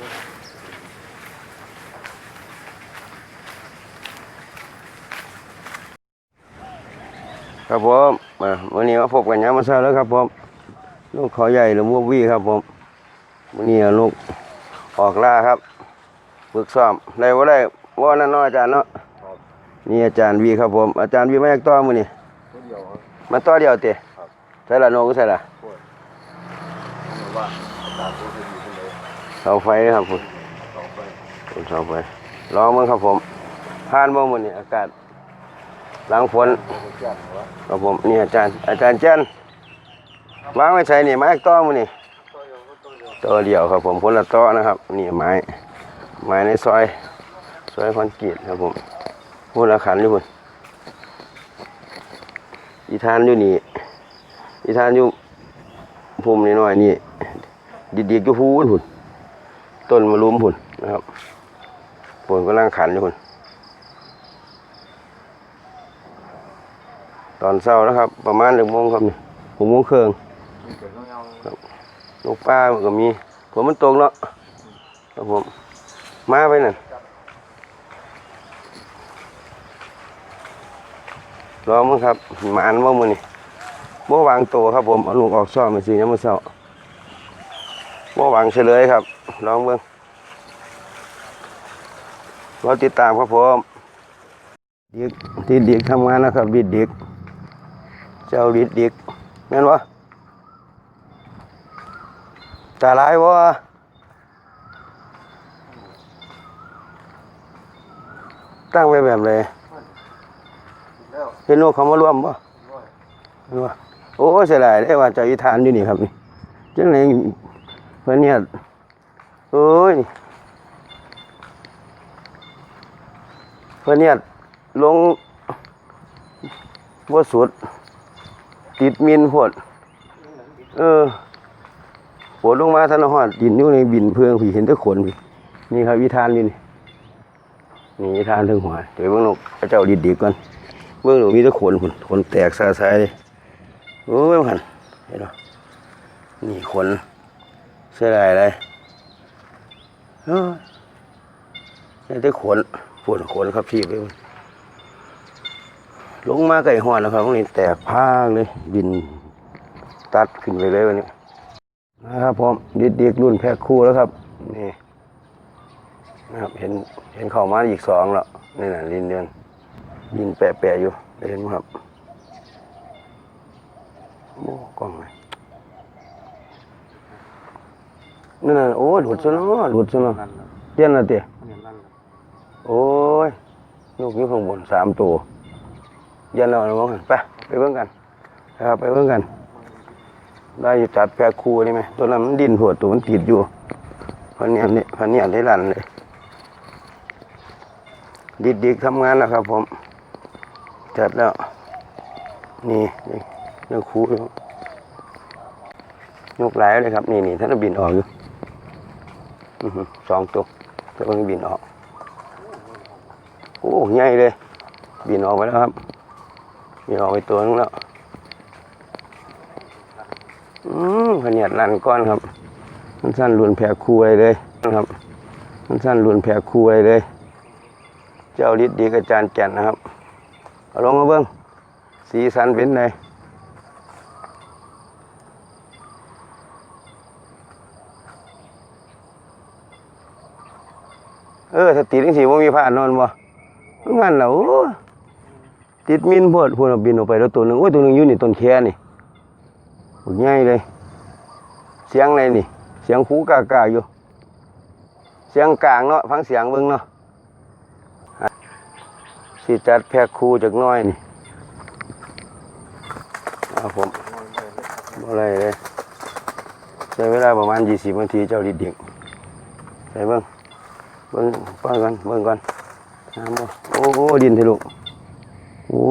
ครับผมมาวันนี้มาพบกันยามาซาแล้วครับผมลูกขอใหญ่หรือมวกวี่ครับผมวันนี้ลูกออกล่าครับฝึกซ้อมได้ว่าได้ว่านั่นน้ออาจารย์เนาะนี่อาจารย์วีครับผม อาจารย์วีไมาจากต้อมือนี่มาต้อเดียวเตะใช่ละโนก็ใช่ละ เสาไฟครับผมต่อไปผมเสาไฟลองมึงครับผมผ่านบ่มือนี่อากาศหลังฝนครับผมนี่อาจารย์ อาจารย์เจนวางไว้ใส่นี่ไม้ต้อมือนี่ตัวเดียวก็ตัวเดียวครับผมคนละต๊ะนะครับนี่ไม้ไม้ในซอยซอยคอนกรีตครับผมพูดละขันอยู่คุณอีทานอยู่นี่อีทานอยู่ภูมินิดหน่อยนี่ดิดีๆอยู่พูนหุ่น ต้นมะรุมหุ่นนะครับผลก็ล่างขันอยู่หุ่นตอนเช้านะครับ ประมาณหนึ่งโมงครับนี่หกโมงเครึ่องลูกป้าก็มีผมมันตกเนาะครับผมมาไปนั่นรอมั้งครับหมานว่ามือนี่บ่วางตัวครับผมเอาลูกออกซ่อมมาสิยามมื้อเช้าบ่วางเฉลยครับ ลองเบิ่งรอติดตามครับผมเดิกที่เดิกทำงานนะครับดิดดิกเจ้าดิดดิกแม่นวะตาลายวะตั้งไว้แบบเลยเห็นลูกเขามาร่วมปะด้วยว่าโอ้เสียดายได้ว่าจะอีทานอยู่นี่ครับนี่จังไหนเพื่อนเนี่ย โอ้ยเพื่อนเนี่ยลงบ่สุด ติดมินพดเออโผลลงมาท่านหอดดินอยู่ในบินเพื่องพี่เห็นแต่ขนพี่นี่ครับวิธานนี่นี่วิธานถึงหัวเดี๋ยวเบิ่งนกพระเจ้าดิดดีก่อนเบิ่งหนูมีแต่ขนพุ่นขนแตกซาซายเลยโอ้ยมันเห็นปะนี่ขนเสียดายเลย เอ้ยใช่แต่ขนฝุ่นขนครับพี่ไปพุ่นลงมาไก่หอดนะครับวกนี้แตกพากเลย บินตัดขึ้นไปเลยวันนี้นะครับผมดิดดิกๆรุ่นแพ็คคู่แล้วครับ นี่นะครับเห็นเห็นเข้ามาอีกสองแล้วนี่น่ะลินเดือนลินแปะๆอยู่เห็นไหมครับโอ้กล้องไหน นั่นน่ะโอ้ยหลุดซะเนาะหลุดซะเนาะนั่นนะเตี้ยนละเตี้ยเนี่ยนั่นนะโอ้ยลูกอยู่ข้างบนสามตัวยันเราเอามาไปไปเบิ่งกันนะครับไปเบิ่งกัน ได้อยู่จัดแพรคูนี่ไหมตัวนั้นมันดินหัวตัวมันติดอยู่พันเนียนี่พันเนียได้รันเลยดิดดิกทำงานแล้วครับ ผม จัดแล้ว นี่นี่เรื่องคูอยู่ยกหลายเลยครับ นี่นี่ท่านบินออกอยู่อื้อหือ สองตัวตัวมันบินออก โอ้ใหญ่เลย บินออกไปแล้วครับ บินออกไปตัวนึงแล้ว อืมขนาดลันก้อนครับมันสั้นรุนแผ่คูอะไรเลยนะครับมันสั้นรุนแผ่คูอะไรเลย เจ้าฤทธิ์ดีกับจานแก่นนะครับเอาลงมาเบิ้งสีสันเป็นไง เออถ้าติดจังสีว่ามีผ่านนอนบ่งั้นเหรอโอ้ติดมินโพดพูดเอาบินออกไปแล้วตัวหนึ่งโอ้ยตัวหนึ่งอยู่นี่ต้นแค่นี่โอ้ยง่ายเลย เสียงอะไรนี่ เสียงคูกากาอยู่ เสียงกลางเนาะฟังเสียงเบิ่งเนาะอะสิจัดแพ็คคูจากน้อยนี่เอาผมอะไรเลยใช้เวลาประมาณ20นาทีเจ้าดิดเด็กใส่เบิ่ง เบิ่งเบิ่งก่อนเบิ่งก่อนน้ำบ่โอ้โหดินทะลุโอ้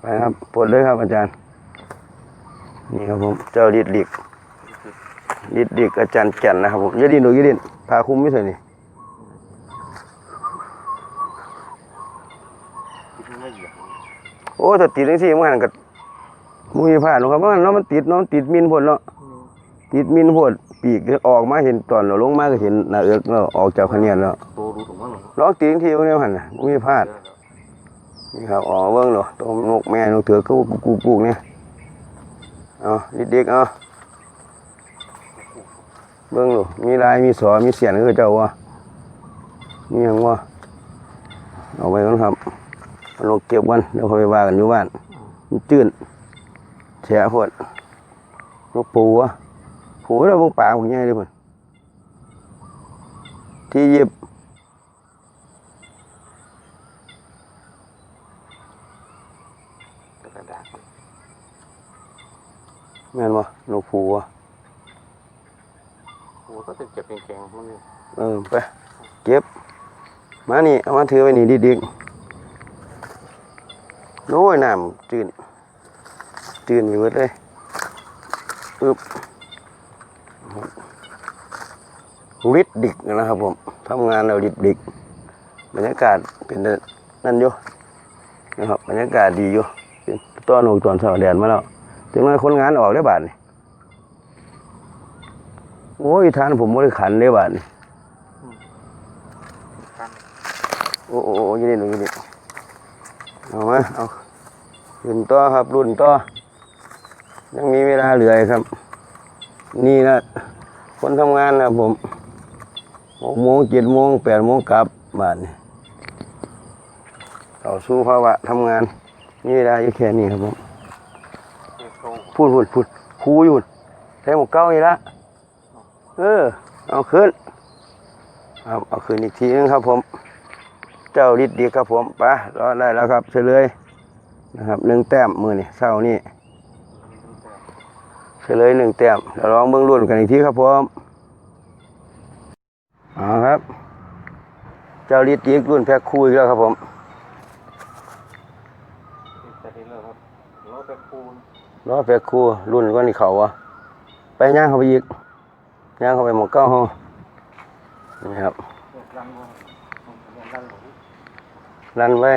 ไปครับปลดเลยครับอาจารย์ นี่ครับผมเจ้าดิดดิกดิดดิกอาจารย์แก่นนะครับผมยาดินหนูยาดินพาคุ้มไม่ใส่นี่โอ้ถ้าติดจังซี่มันหันกับมุยผ่านหรอกครับมันเนาะมันติดเนาะมันติดมินพ่นเนาะติดมินพ่น ปีกออกมาเห็นตอนเราลงมาก็เห็นหน้าเอิกเราออกจากคะแนนแล้วตัวรู้ตรงนั้นหรอลองตีจังทีพวกนี้หันน่ะมุ้ยพลาดนี่ครับอ๋อเบิ้งเหรอตัวนกแม่นกเถือกูกูปลูกเนี่ยเอาเด็กๆเอาเบิ้งเหรอมีลายมีสอมีเสียนคือเจ้าวะมีหยังวะเอาไว้ก่อนครับเอานกเก็บกันเดี๋ยวค่อยไปว่ากันอยู่บ้านมันจืดแฉะพวดนกปูวะ ปูแล้วพวกป่าพวกใหญ่เลยพุ่นที่หยิบกระดาษแม่นบ่นกปูวะโอ้ก็จะเก็บแข็งๆมันนี่เออไปเก็บ มานี่ เอามาถือไว้นี่ดิกๆโน้ยน้ำจืดจืดอยู่เบิดเลยอึบ ริดดิกนะครับผมทำงานเราริดดิกบรรยากาศเป็นนั่นอยู่นะครับบรรยากาศดีอยู่เป็นตอนหนูตอนสาแดดมาแล้วถึงนั้นคนงานออกได้บาทนี่โอ้ยทานผมไม่ได้ขันเลยบาทนี่โอ้โอ้ยนี่หนูยนี่เอามาเอารุ่นต่อครับรุ่นต่อยังมีเวลาเหลือครับ นี่นะคนทำงานนะผมหกโมงเจ็ดโมงแปดโมงกลับบ้านนี่เข้าสู่ภาวะทำงาน นี่เวลาอยู่แค่นี้ครับผมพูดพูดพูดคูอยู่ใช้หมวกเก้าอีกละเออ เอาขึ้นเอาเอาขึ้นอีกทีนึงครับผม เจ้าฤทธิ์ดีครับผมไปรอได้แล้วครับเฉลยนะครับหนึ่งแต้มมือนี่เศร้านี่ เฉลยหนึ่งแต้มเดี๋ยวลองเบื้องรุ่นกันอีกทีครับผมเอาครับ เจ้าฤทธิ์ดีรุ่นแพ็คคู่อีกแล้วครับผมจะได้เลิกครับเราไปคูณรอแพ็คคู่รุ่นก้อนนี่เขาวะไปย่างเข้าไปอีกย่างเข้าไปหมวกเก้าห้องนี่ครับรันไว้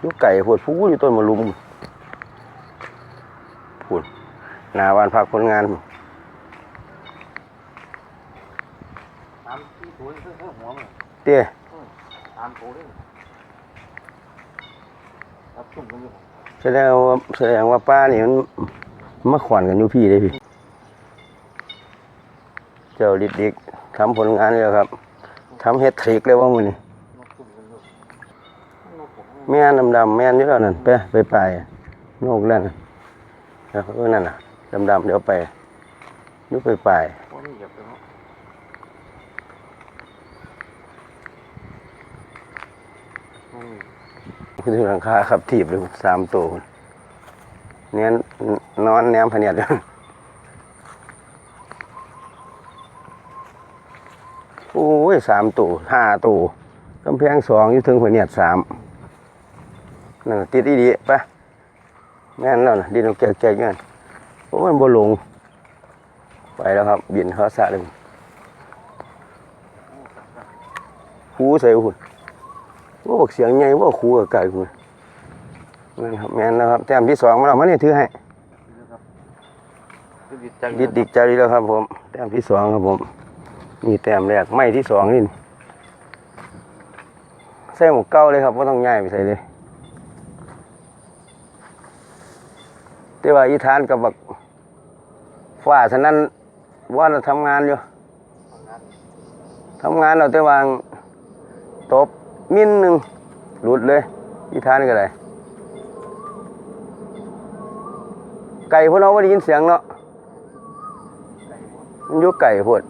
อยุไก่ปวดผู้อยู่ต้นมะลุมพูด หนาวันพักคนงานตามที่ตัวนี่คือหัวมันเตี้ยตามตัวนี่รับจุ่มกันอยู่แสดงว่าแสดงว่าป้านี่มันมาขวัญกันอยู่พี่เลยพี่ เจ้าดิดดิกทำผลงานเลยครับทำเฮ็ดทริกเลยว่ามือนี่นกจุ่มกันอยู่นกผมแม่นดำๆแม่นอยู่แล้วนั่นไปไปไปนกนั่นน่ะแล้วนั่นน่ะ ดำๆเดี๋ยวไปนึกไปไปพวกนี้เหยียบไปเนาะอืมขึ้นถึงหลังคาครับถีบเลยสามตัวเนี้ยนอนแนมพะเนียดอยู่โอ้ยสามตัวห้าตัวกำแพงสองอยู่ถึงพะเนียดสามนั่นน่ะติดอีดีไปะแม่นแล้วนะดินเอาแจกๆอยู่ นั่นโอ้มันบ่ลง ไปแล้วครับบินเขาสะเลยคูใส่หุ่นโอ้บอกเสียงใหญ่ว่าคูกับไก่หุ่นแม่นครับแม่นแล้วครับแต้มที่สองมาแล้วมาเนี่ยถือให้นดิดจดิดดิกใจดีแล้วครับ ผมแต้มที่สองครับผมนี่แต้มแรกไม่ที่สองนี่ใส่หมวกเก้าเลยครับว่าต้องย้ายไปใส่เลยแต่ว่าอีทานกับบัก ฝ้าฉะนั้นว่าเราทำงานอยู่ทำงานเราแต่วางตบมิ้นหนึ่งหลุดเลยอีทานก็ได้ไก่พวกเราไม่ได้ยินเสียงเนาะมันอยู่ไก่พด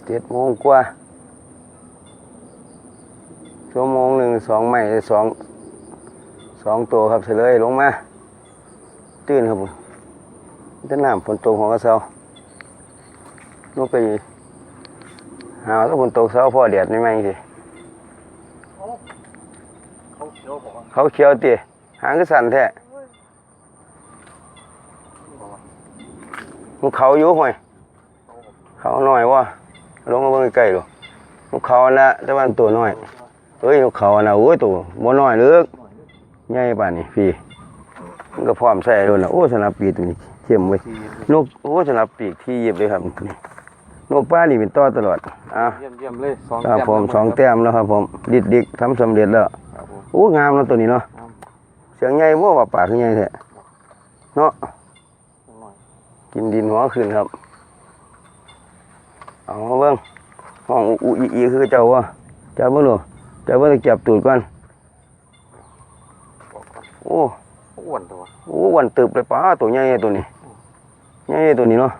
เจ็ดโมงกว่าชั่วโมงหนึ่งสองไม้สองสองตัวครับเฉลยลงมา ตื่นครับผมจะน้ำฝนตกของกระเซาลงไปหาแล้วฝนตกเช้าพ่อแดดไม่ไหมสิเขาเขียวบอกว่าเขาเขียวตีหางก็สั่นแท้บอกว่ามันเขาอยู่ห่วยเขาบอกเขาหน่อยว่า ลงมาเบิ่งใกล้ๆดูนกเขานะแต่ว่ามันตัวน้อยเอ้ยนกเขานะโอ้ยตัวบ่น้อยเลึกใหญ่ป่านนี้พี่มันก็พร้อมใส่ด้วยนะโอ้สนับปีกตัวนี้เข้มเว้ยทีนกโอ้สนับปีกที่เย็บเลยครับนี่นกป้านี่เป็นต่อตลอดอะเยี่ยมเยี่ยมเลยสองครับแต้ผมสองแต้มแล้วครับผมดิดดิกทำสำเร็จแล้วครับผมโอ้งามแล้วตัวนี้เนาะครับเสียงใหญ่บ่ว่าปากคือใหญ่แท้เนาะหน่อยกินดินหัวขึ้นครับ เอามาเบิ่งห้องอุอุอีอีคือเจ้าวะเจ้าเบิ่งดูเจ้าเบิ่งต้องจับตูดก่อนบอกก่อนโอ้อ้วนตัวโอ้วันตึบเลยป้าตัวใหญ่ตัวนี้ใหญ่ตัวนี้เนาะ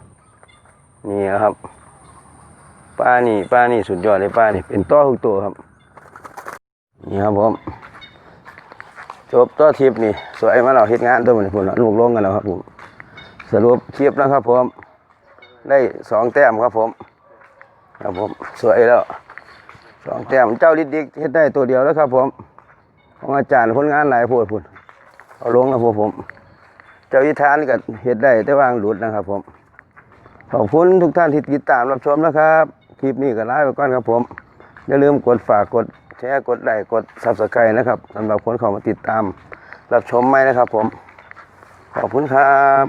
นี่ครับป้านี่ป้านี่สุดยอดเลยป้านี่เป็นต้อทุกตัวครับนี่ครับผมจบต่อทริปนี่สวยมาเราเฮ็ดงานตัวมันพุ่นละลูกลงกันแล้วครับผมสรุปคลิปนะครับผมได้สองแต้มครับผม ครับผมสวยแล้วสองแต้มเจ้าลิดดิกเฮ็ดได้ตัวเดียวแล้วครับ ผมของอาจารย์ผลงานหลายโพดพุ่นเอาลงแล้วพวกผม เจ้าอิทานก็เฮ็ดได้แต่วางหลุดนะครับ ผมขอบคุณทุกท่านที่ติดตามรับชมนะครับ คลิปนี้ก็ลาไปก่อนครับผม อย่าลืมกดฝากกดแชร์กดไลค์กดซับสไครต์นะครับสำหรับคนเข้ามาติดตามรับชมไหมนะครับ ผม ขอบคุณครับ